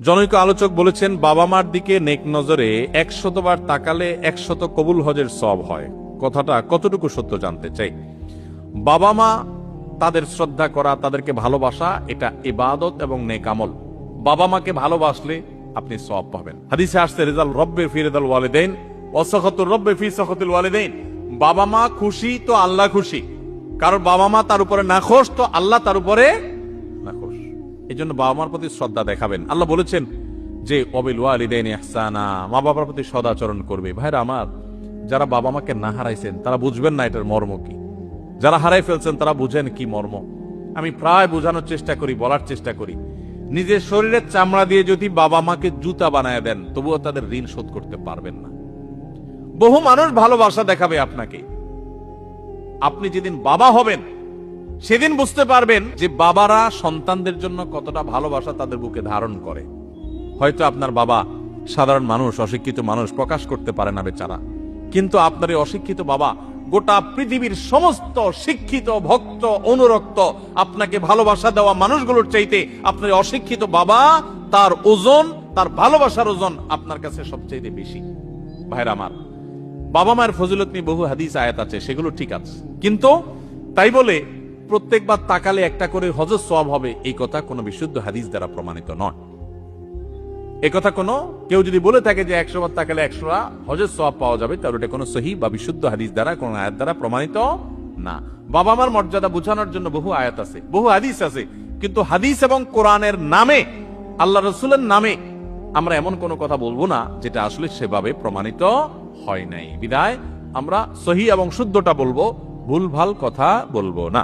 জনৈক আলোচক বলেছেন বাবা মার দিকে নেক নজরে একশতবার তাকালে একশত কবুল হজের সব হয়। কথাটা কতটুকু সত্য জানতে চাই? বাবা মা তাদের শ্রদ্ধা করা, তাদেরকে ভালোবাসা, এটা ইবাদত এবং নেক আমল। বাবা মাকে ভালোবাসলে আপনি সব পাবেন। হাদিসে আসছে, রেজাল রব্বে ফি রেজাল ওয়ালিদাইন অসখতুর রব্বে ফি সখতুল ওয়ালিদাইন। বাবা মা খুশি তো আল্লাহ খুশি। কারণ বাবা মা তার উপরে নাখোশ, তো আল্লাহ তার উপরে এই জন্য বাবা মার প্রতি শ্রদ্ধা দেখাবেন। আল্লাহ বলেছেন যে, অবিল ওয়ালিদাইন মা বাবার প্রতি সদাচরণ করবে। ভাইরা আমার, যারা বাবা মাকে না হারাইছেন, তারা বুঝবেন না এটার মর্ম কি। যারা হারাই ফেলছেন, তারা বুঝেন কি মর্ম। আমি প্রায় বোঝানোর চেষ্টা করি, বলার চেষ্টা করি। নিজের শরীরের চামড়া দিয়ে যদি বাবা মাকে জুতা বানায় দেন, তবুও তাদের ঋণ শোধ করতে পারবেন না। বহু মানুষ ভালোবাসা দেখাবে আপনাকে। আপনি যেদিন বাবা হবেন সেদিন বুঝতে পারবেন যে বাবারা সন্তানদের জন্য কতটা ভালোবাসা তাদের বুকে ধারণ করে। হয়তো আপনার বাবা সাধারণ মানুষ, অশিক্ষিত মানুষ, প্রকাশ করতে পারে না বেচারা। কিন্তু আপনার এই অশিক্ষিত বাবা গোটা পৃথিবীর সমস্ত শিক্ষিত, ভক্ত, অনুরক্ত, আপনাকে ভালোবাসা দেওয়া মানুষগুলোর চাইতে আপনার অশিক্ষিত বাবা তার ওজন, তার ভালোবাসার ওজন আপনার কাছে সবচাইতে বেশি। ভাইরা আমার, বাবা মায়ের ফজিলত নিয়ে বহু হাদিস, আয়াত আছে, সেগুলো ঠিক আছে। কিন্তু তাই বলে প্রত্যেকবার তাকালে একটা করে হজর সওয়াব হবে, এই কথা কোনো বিশুদ্ধ হাদিস দ্বারা প্রমাণিত নয়। এ কথা কোনো, কেউ যদি বলে থাকে যে একশো বার তাকালে একশো হজের সওয়াব পাওয়া যাবে, তাহলে এটা কোনো সহি বা বিশুদ্ধ হাদিস দ্বারা, কোন আয়াত দ্বারা প্রমাণিত না। বাবা মার মর্যাদা বোঝানোর জন্য বহু আয়াত আছে, বহু হাদিস আছে, কিন্তু হাদিস এবং কোরআনের নামে, আল্লাহ রসুলের নামে আমরা এমন কোনো কথা বলব না, যেটা আসলে সেভাবে প্রমাণিত হয় নাই। বিদায়, আমরা সহি এবং শুদ্ধটা বলব ভুলভাল কথা বলব না।